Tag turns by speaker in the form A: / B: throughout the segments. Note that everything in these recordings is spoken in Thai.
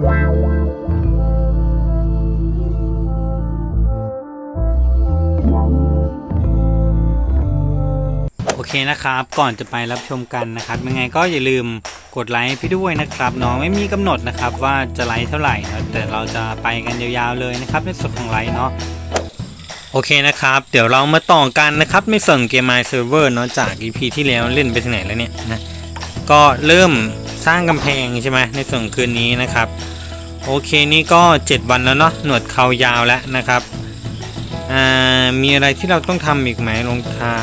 A: โอเคนะครับ ก่อนจะไปรับชมกันนะครับ ยังไงก็อย่าลืมกดไลค์พี่ด้วยนะครับน้องไม่มีกำหนดนะครับว่าจะไลค์เท่าไหร่นะแต่เราจะไปกันยาวๆเลยนะครับในส่วนของไลค์เนาะโอเคนะครับ เดี๋ยวเรามาต่อกันนะครับในส่วนเกม My Server เนาะจาก EP ที่แล้วเล่นไปถึงไหนแล้วเนี่ยนะก็เริ่ม สร้างกำแพงใช่ไหมในส่วนคืนนี้นะครับ โอเคนี่ก็ 7 วันแล้วเนาะหนวดเขายาวแล้วนะครับมีอะไรที่เราต้องทำอีกไหมรองเท้า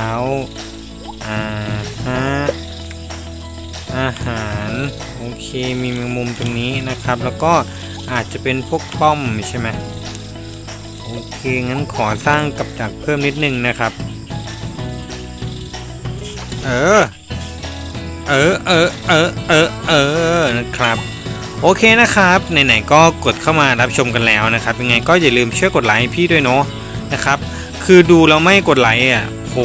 A: อาฮะอาหารโอเคมีแมงมุมตรงนี้นะครับ แล้วก็อาจจะเป็นพวกป้อมใช่ไหมโอเคงั้นขอสร้างกับดักเพิ่มนิดนึงนะครับ เออ เออเออเออเออเออนะครับโอเคนะครับไหนๆก็กดเข้ามารับชมกันแล้วนะครับ ยังไงก็อย่าลืมช่วยกดไลค์พี่ด้วยเนาะนะครับ คือดูแล้วไม่กดไลค์อะโห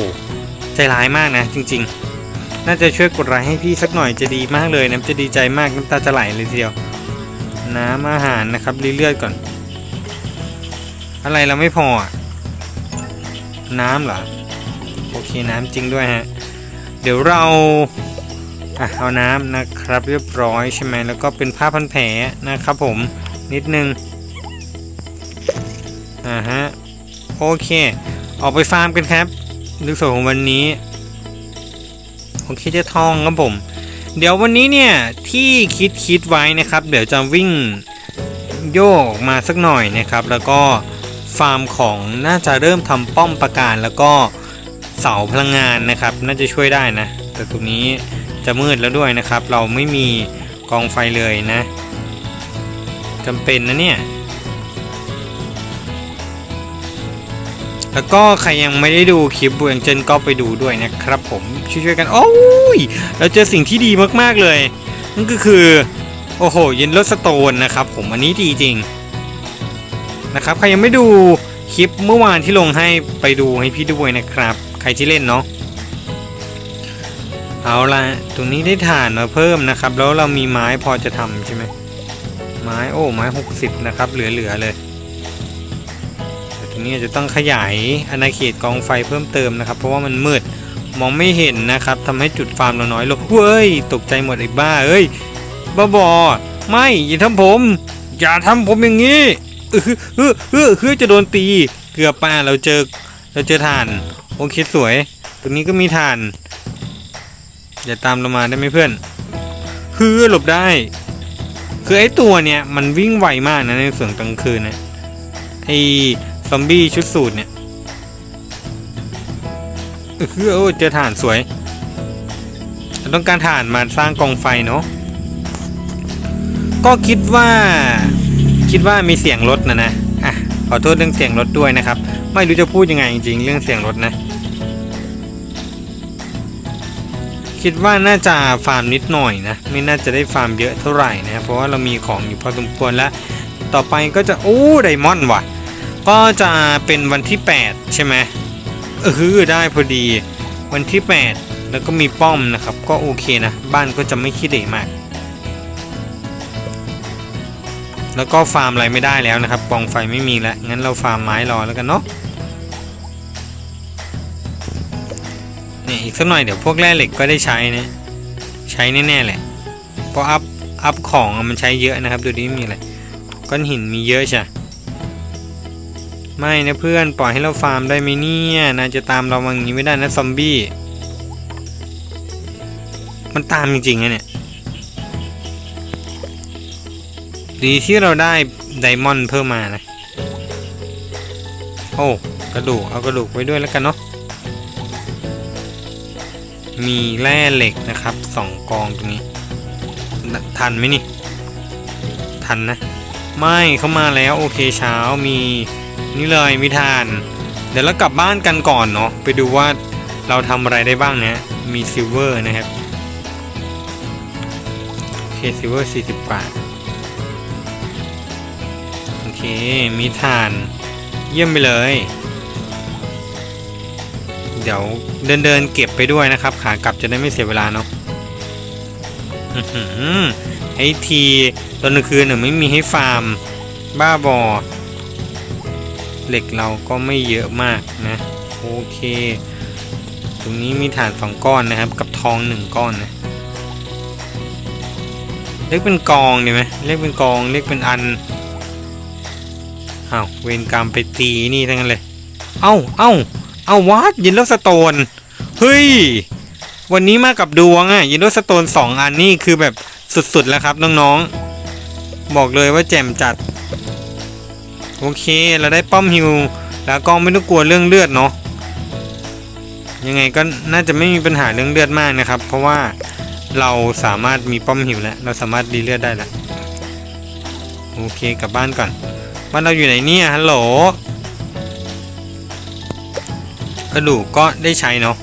A: ใจร้ายมากนะจริง ๆ น่าจะช่วยกดไลค์ให้พี่สักหน่อยจะดีมากเลยนะจะดีใจมากน้ำตาจะไหลเลยทีเดียวน้ำอาหารนะครับรีเลือดก่อน อะไรเราไม่พออะน้ำเหรอโอเคน้ำจริงด้วยฮะเดี๋ยวเรา อะเอาน้ำนะครับเรียบร้อยใช่ไหมแล้วก็เป็นผ้าพันแผลนะครับผมนิดนึงอ่าฮะโอเค ออกไปฟาร์มกันครับในส่วนของวันนี้โอเคจะทองครับผม เดี๋ยววันนี้เนี่ยที่คิดคิดไว้นะครับ เดี๋ยวจะวิ่งโยกออกมาสักหน่อยนะครับ แล้วก็ฟาร์มของน่าจะเริ่มทำป้อมประการแล้วก็เสาพลังงานนะครับ น่าจะช่วยได้นะ แต่ตรงนี้ จะมืดแล้วด้วยนะครับ เราไม่มีกองไฟเลยนะจำเป็นนะเนี่ย แล้วก็ใครยังไม่ได้ดูคลิปบูเองเจนก็ไปดูด้วยนะครับผมช่วยๆกัน โอ้ย เราเจอสิ่งที่ดีมากๆเลย นั่นก็คือ โอ้โหเย็นรถสโตนนะครับผมอันนี้ดีจริงนะครับ ใครยังไม่ดูคลิปเมื่อวานที่ลงให้ไปดูให้พี่ด้วยนะครับ ใครที่เล่นเนาะ เอาละตรงนี้ได้ฐานมาเพิ่มนะครับ แล้วเรามีไม้พอจะทำใช่ไหมไม้โอ้ไม้ 60 นะครับ เหลือ ๆ เลยแต่ตรงนี้จะต้องขยายอาณาเขตกองไฟเพิ่มเติมนะครับ เพราะว่ามันมืดมองไม่เห็นนะครับทำให้จุดฟาร์มเราน้อยลงเว้ย ตกใจหมดไอ้บ้าเอ้ยบ้าบอไม่อย่าทำผม อย่าทำผมอย่างนี้เออเออเออคือจะโดนตีเกือบป่าเราเจอเราเจอถ่าน โอเคสวย ตรงนี้ก็มีถ่าน อย่าตามเรามาได้ไหมเพื่อนฮือหลบได้ คือไอ้ตัวเนี่ยมันวิ่งไวมากนะในส่วนกลางคืนนะไอ้ซอมบี้ชุดสูทเนี่ยเออโอ้เจอถ่านสวยเราต้องการถ่านมาสร้างกองไฟเนาะก็คิดว่าคิดว่ามีเสียงรถนะนะอะขอโทษเรื่องเสียงรถด้วยนะครับ ไม่รู้จะพูดยังไงจริงๆเรื่องเสียงรถนะ คิดว่าน่าจะฟาร์มนิดหน่อยนะ ไม่น่าจะได้ฟาร์มเยอะเท่าไหร่นะเพราะว่าเรามีของอยู่พอสมควรแล้ว ต่อไปก็จะโอ้ไดมอนด์ว่ะ ก็จะเป็นวันที่ 8 ใช่ไหมเออได้พอดีวันที่ 8 แล้วก็มีป้อมนะครับ ก็โอเคนะ บ้านก็จะไม่ขี้เหร่มาก แล้วก็ฟาร์มอะไรไม่ได้แล้วนะครับกองไฟไม่มีแล้วงั้นเราฟาร์มไม้รอแล้วกันเนาะ นี่อีกสักหน่อยเดี๋ยวพวกแร่เหล็กก็ได้ใช้นะใช้แน่ๆแหละเพราะอัพอัพของมันใช้เยอะนะครับ ดูดิมีอะไรก้อนหินมีเยอะใช่ไม่นะเพื่อนปล่อยให้เราฟาร์มได้ไหมเนี่ยนายจะตามเรามาอย่างนี้ไม่ได้นะซอมบี้มันตามจริงๆนะเนี่ยดีที่เราได้ไดมอนด์เพิ่มมานะ โอ้ กระดูก เอากระดูกไว้ด้วยแล้วกันเนาะ มีแร่เหล็กนะครับสองกองตรงนี้ ทันไหมนี่ ทันนะ ไม่เข้ามาแล้วโอเคเช้ามีนี่เลยมีทาน เดี๋ยวเรากลับบ้านกันก่อนเนาะไปดูว่าเราทำอะไรได้บ้างเนะมีซิลเวอร์นะครับโอเคซิลเวอร์40บาทโอเคมีทาน เยี่ยมไปเลย เดี๋ยวเดินเดินๆเก็บไปด้วยนะครับ ขากลับจะได้ไม่เสียเวลาเนาะอื้อหือไอทีตอนกลางคืนเนี่ยไม่มีให้ฟาร์ม บ้าบอ เหล็กเราก็ไม่เยอะมากนะ โอเค ตรงนี้มีฐานสองก้อนนะครับ กับทองหนึ่งก้อนนะเรียกเป็นกองดีไหมเรียกเป็นกองเรียกเป็นอันอ้าวเวรกรรมไปตีนี่ทั้งนั้นเลย เอ้าเอ้า เอาวัดยินโลสโตนเฮ้ย วันนี้มากับดวงอะยินโลสโตนสองอันนี่คือแบบสุดๆแล้วครับน้องๆ บอกเลยว่าแจ่มจัด โอเคเราได้ป้อมฮิวแล้วก็ไม่ต้องกลัวเรื่องเลือดเนาะยังไงก็น่าจะไม่มีปัญหาเรื่องเลือดมากนะครับ เพราะว่าเราสามารถมีป้อมหิวแล้ว เราสามารถรีเลือดได้แล้ว โอเคกลับบ้านก่อนบ้านเราอยู่ไหนเนี่ยฮัลโหล กระดูกก็ได้ใช้เนาะ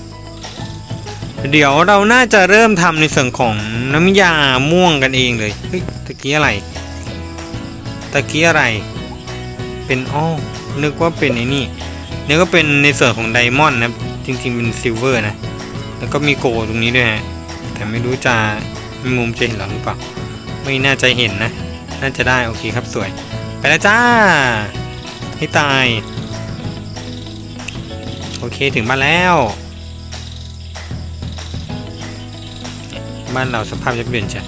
A: เดี๋ยวเราน่าจะเริ่มทำในส่วนของน้ำยาม่วงกันเองเลยเฮ้ยตะกี้อะไรตะกี้อะไร เป็นอ้อนึกว่าเป็นไอ้นี่นี่ก็เป็นในส่วนของไดมอนด์นะจริงๆเป็นซิลเวอร์นะ แล้วก็มีโกลตรงนี้ด้วยฮะแต่ไม่รู้จะมีมุมจะเห็นหรอหรือเปล่าไม่น่าจะเห็นนะ น่าจะได้โอเคครับสวย ไปแล้วจ้า ให้ตาย โอเคถึงบ้านแล้ว บ้านเราสภาพจะเปลี่ยนจ้ะ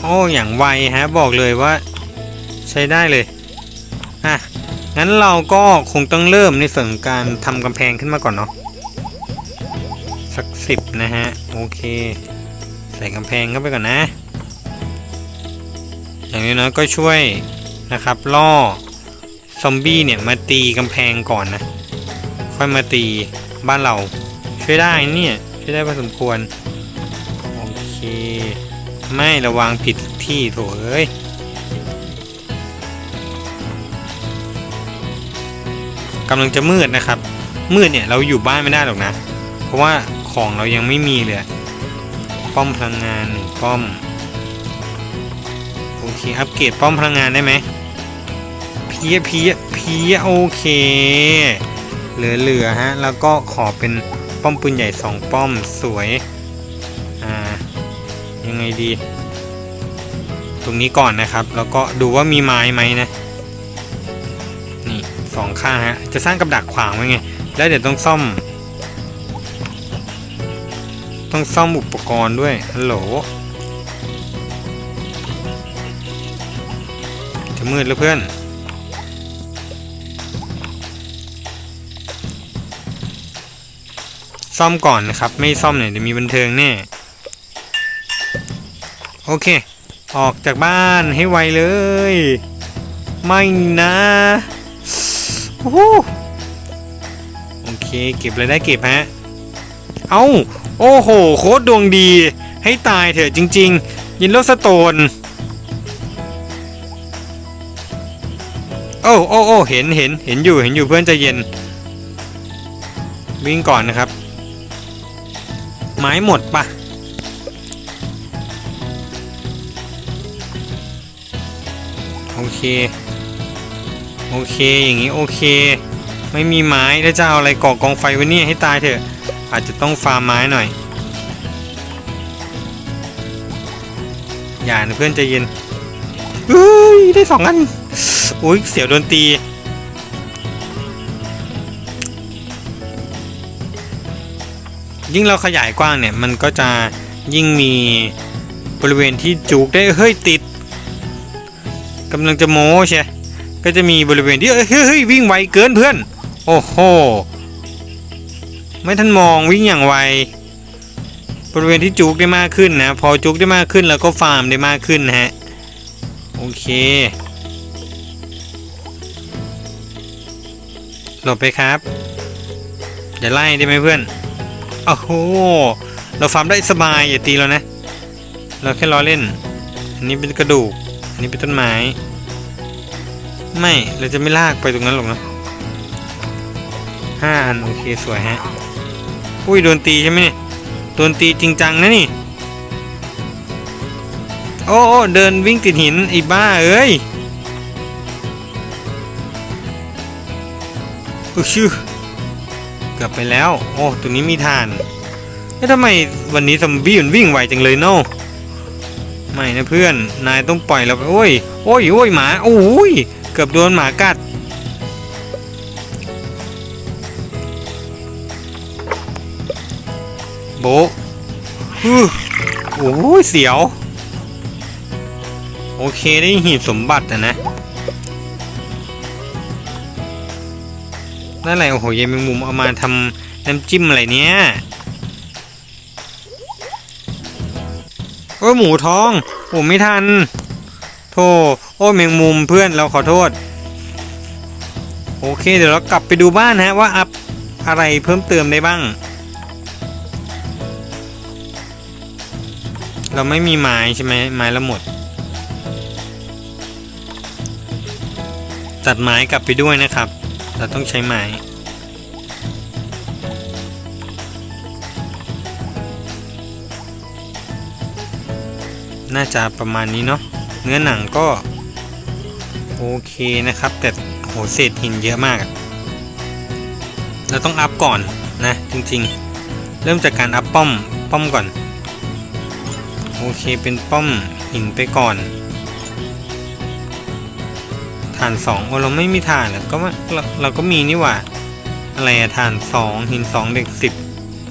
A: โอ้อย่างไวฮะบอกเลยว่า ใช้ได้เลยอะงั้นเราก็คงต้องเริ่มในส่วนการทำกำแพงขึ้นมาก่อนเนาะสักสิบนะฮะ โอเค ใส่กำแพงเข้าไปก่อนนะ อย่างนี้นะก็ช่วยนะครับล่อ ซอมบี้เนี่ยมาตีกำแพงก่อนนะ ค่อยมาตีบ้านเรา ช่วยได้เนี่ยช่วยได้พอสมควร โอเค ไม่ระวังผิดที่โถเอ้ยกำลังจะมืดนะครับ มืดเนี่ยเราอยู่บ้านไม่ได้หรอกนะ เพราะว่าของเรายังไม่มีเลย ป้อมพลังงานหนึ่งป้อม โอเค อัปเกรดป้อมพลังงานได้ไหม พียเพียเพียโอเค เหลือเหลือฮะ แล้วก็ขอเป็นป้อมปืนใหญ่สองป้อมสวย อ่า ยังไงดี ตรงนี้ก่อนนะครับ แล้วก็ดูว่ามีไม้ไหมนะ นี่สองข้างฮะ จะสร้างกับดักขวางไว้ไง แล้วเดี๋ยวต้องซ่อม ต้องซ่อมอุปกรณ์ด้วย ฮัลโหลจะมืดแล้วเพื่อน ซ่อมก่อนนะครับ ไม่ซ่อมเนี่ยเดี๋ยวมีบันเทิงแน่โอเค ออกจากบ้านให้ไวเลย ไม่นะโอ้โหโอเค เก็บเลยได้เก็บฮะ เอา้าโอ้โห โคตรดวงดี ให้ตายเถอะจริง ๆ ยินโลสโตน โอ้โอ้โอ้เห็นเห็นเห็นอยู่เห็นอยู่เพื่อนใจเย็น วิ่งก่อนนะครับ ไม้หมดปะโอเค โอเคอย่างนี้โอเค ไม่มีไม้แล้วจะเอาอะไรก่อกองไฟไว้เนี่ยให้ตายเถอะ อาจจะต้องฟาร์มไม้หน่อย อย่านะเพื่อนใจเย็นเฮ้ยได้สองอันอุ้ยเสียวโดนตี ยิ่งเราขยายกว้างเนี่ยมันก็จะยิ่งมีบริเวณที่จุกได้เฮ้ยติดกำลังจะโม้ใช่ก็จะมีบริเวณที่เฮ้ยเฮ้ยวิ่งไวเกินเพื่อน โอ้โหไม่ทันมองวิ่งอย่างไวบริเวณที่จุกได้มากขึ้นนะ พอจุกได้มากขึ้นแล้วก็ฟาร์มได้มากขึ้นนะฮะโอเค หลบไปครับอย่าไล่ได้ไหมเพื่อน อ้โห เราฟาร์มได้สบายอย่าตีเรานะ เราแค่ล้อเล่น อันนี้เป็นกระดูก อันนี้เป็นต้นไม้ ไม่ เราจะไม่ลากไปตรงนั้นหรอกนะห้าอันโอเคสวยฮะ อุ้ยโดนตีใช่ไหมเนี่ย โดนตีจริงจังนะนี่ โอ้โอเดินวิ่งติดหินไอ้บ้าเอ้ยโอุ๊ยชื่อ กือบไปแล้ว โอ้ตัวนี้มีทานแล้วทำไมวันนี้ซอมบี้มันวิ่งไวจังเลยเนาะไม่นะเพื่อน นายต้องปล่อยเราไปโอ้ย โอ้ยโอ้ยหมาโอ้ยเกือบโดนหมากัด โบฮึโอ้ยเสียว โอเคได้หีบสมบัตินะ นั่นแหละโอ้โหยายแมงมุมเอามาทำน้ำจิ้มอะไรเนี้ยโอ้หมูท้องโอ้ไม่ทันโธ่โอ้ยแมงมุมเพื่อนเราขอโทษ โอเค เดี๋ยวเรากลับไปดูบ้านฮะว่าอัพอะไรเพิ่มเติมได้บ้าง เราไม่มีไม้ใช่ไหมไม้ละหมดตัดไม้กลับไปด้วยนะครับ เราต้องใช้ไม้น่าจะประมาณนี้เนาะเนื้อหนังก็ โอเคนะครับ แต่โหเศษหินเยอะมาก เราต้องอัพก่อนนะ จริงๆ เริ่มจากการอัพป้อมป้อมก่อน โอเคเป็นป้อมหินไปก่อน ฐานสองโอ้เราไม่มีฐานเหรอก็ไม่เราเราก็มีนี่หว่า อะไรอะฐานสองหินสองเหล็กสิบ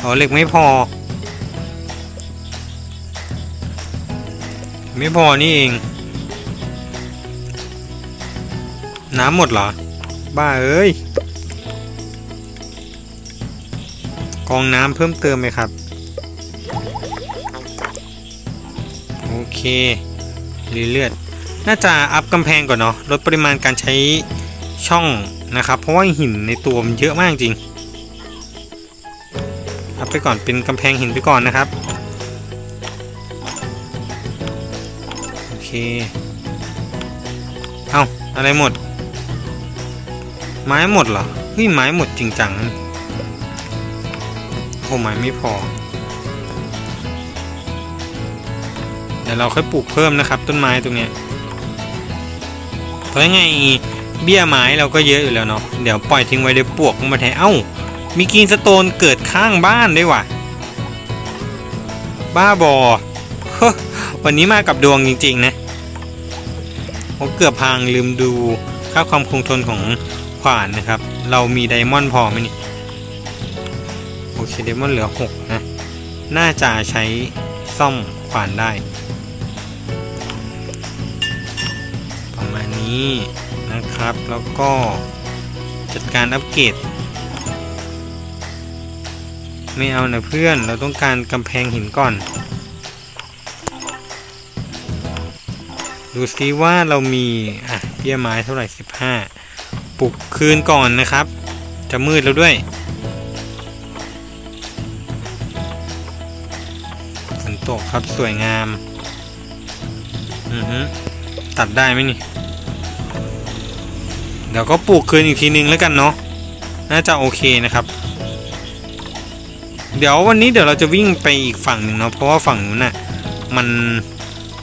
A: อ๋อเหล็กไม่พอ ไม่พอนี่เอง น้ำหมดเหรอ บ้าเอ้ย กองน้ำเพิ่มเติมไหมครับ โอเครีเลือด น่าจะอัพกำแพงก่อนเนาะลดปริมาณการใช้ช่องนะครับ เพราะว่าหินในตัวมันเยอะมากจริงอัพไปก่อนเป็นกำแพงหินไปก่อนนะครับโอเคเอาอะไรหมด ไม้หมดเหรอเฮ้ยไม้หมดจริงจังโอ้ไม้ไม่พอเดี๋ยวเราค่อยปลูกเพิ่มนะครับ ต้นไม้ตรงเนี้ย เพราะยังไงเบี้ยไม้เราก็เยอะอยู่แล้วเนาะเดี๋ยวปล่อยทิ้งไว้เดี๋ยวปวกมาแทนเอ้า มีกรีนสโตนเกิดข้างบ้านด้วยว่ะ บ้าบอเฮ้อวันนี้มากับดวงจริงๆนะผมเกือบพังลืมดูค่าความคงทนของขวานนะครับ เรามีไดมอนด์พอไหมนี่โอเคไดมอนด์เหลือ 6 นะ น่าจะใช้ซ่อมขวานได้ นี้นะครับ แล้วก็จัดการอัปเกรดไม่เอานะเพื่อน เราต้องการกำแพงหินก่อน ดูซิว่าเรามีอะเบี้ยไม้เท่าไหร่ 15 ปลุกคืนก่อนนะครับ จะมืดแล้วด้วย ฝนตกครับสวยงาม อือฮึตัดได้ไหมนี่ เดี๋ยวก็ปลูกคืนอีกทีนึงแล้วกันเนาะน่าจะโอเคนะครับ เดี๋ยววันนี้เดี๋ยวเราจะวิ่งไปอีกฝั่งหนึ่งเนาะเพราะว่าฝั่งนู้นน่ะมัน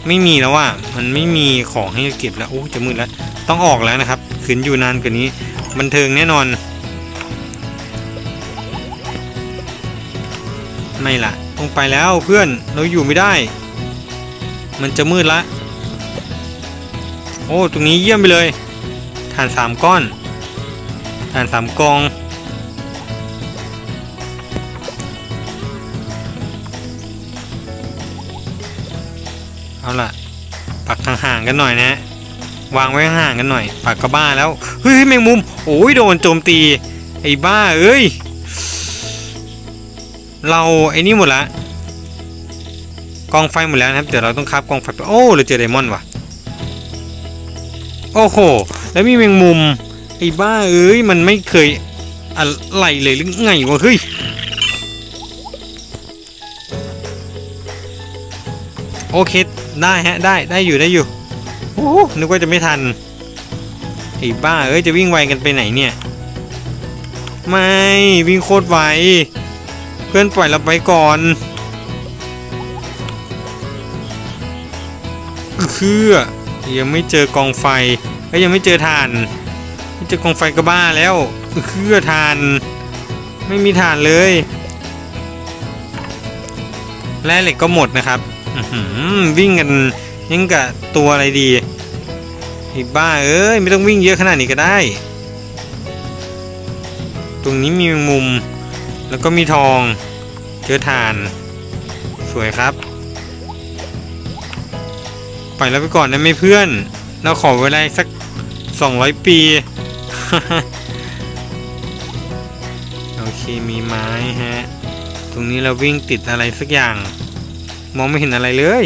A: ไม่มีแล้วว่ามันไม่มีของให้เก็บแล้วโอ้จะมืดแล้วต้องออกแล้วนะครับขืนอยู่นานกว่านี้ บันเทิงแน่นอน ไม่ล่ะต้องไปแล้วเพื่อนเราอยู่ไม่ได้ มันจะมืดละ โอ้ ตรงนี้เยี่ยมไปเลย ฐานสามก้อนฐานสามกองเอาล่ะปักห่างๆกันหน่อยนะวางไว้ห่างกันหน่อยปักกระบ้าแล้วเฮ้ยแมงมุมโอ้ยโดนโจมตีไอ้บ้าเอ้ยเราไอ้นี่หมดละกองไฟหมดแล้วนะครับเดี๋ยวเราต้องคาบกองไฟไปโอ้เราเจอไดมอนด์ว่ะโอ้โห แล้วมีแมงมุมไอ้บ้าเอ้ยมันไม่เคยอะไรเลยหรือไงวะเฮ้ยโอเคได้ฮะได้ได้อยู่ได้อยู่โอ้โหนึกว่าจะไม่ทันไอ้บ้าเอ้ยจะวิ่งไวกันไปไหนเนี่ย ไม่วิ่งโคตรไวเพื่อนปล่อยเราไปก่อนคือยังไม่เจอกองไฟ ก็ยังไม่เจอถ่านไม่เจอกองไฟก็บ้าแล้วคือถ่านไม่มีถ่านเลยแร่เหล็กก็หมดนะครับวิ่งกันยังกะตัวอะไรดีไอ้บ้าเอ้ยไม่ต้องวิ่งเยอะขนาดนี้ก็ได้ ตรงนี้มีมุม แล้วก็มีทองเจอถ่าน สวยครับปล่อยเราไปก่อนนะไม่เพื่อน เราขอเวลาอีก สัก200ปี โอเคมีไม้ฮะ ตรงนี้เราวิ่งติดอะไรสักอย่าง มองไม่เห็นอะไรเลย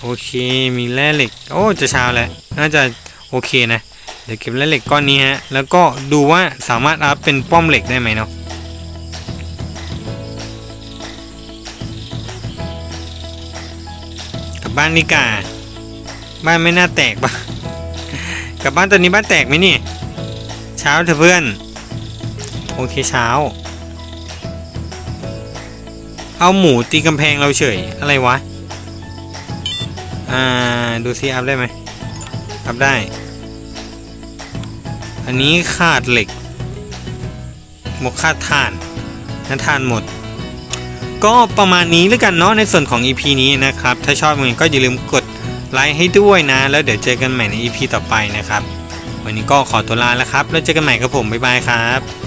A: โอเคมีแร่เหล็ก โอ้จะเช้าแล้ว น่าจะโอเคนะ เดี๋ยวเก็บแร่เหล็กก้อนนี้ฮะ แล้วก็ดูว่าสามารถอัพเป็นป้อมเหล็กได้ไหมเนาะกับบ้านนี่กา บ้านไม่น่าแตกปะ กลับบ้านตอนนี้บ้านแตกไหมนี่ เช้าเถอะเพื่อน โอเคเช้า เอาหมูตีกำแพงเราเฉย อะไรวะ อ่า ดูซิอัพได้ไหมอัพได้ อันนี้ขาดเหล็ก หมกขาดถ่านนั้นถ่านหมดก็ประมาณนี้แล้วกันเนาะในส่วนของ EP นี้นะครับ ถ้าชอบยังไงก็อย่าลืมกด ไลค์ให้ด้วยนะ แล้วเดี๋ยวเจอกันใหม่ใน EP ต่อไปนะครับ วันนี้ก็ขอตัวลาแล้วครับ แล้วเจอกันใหม่กับผม บ๊ายบายครับ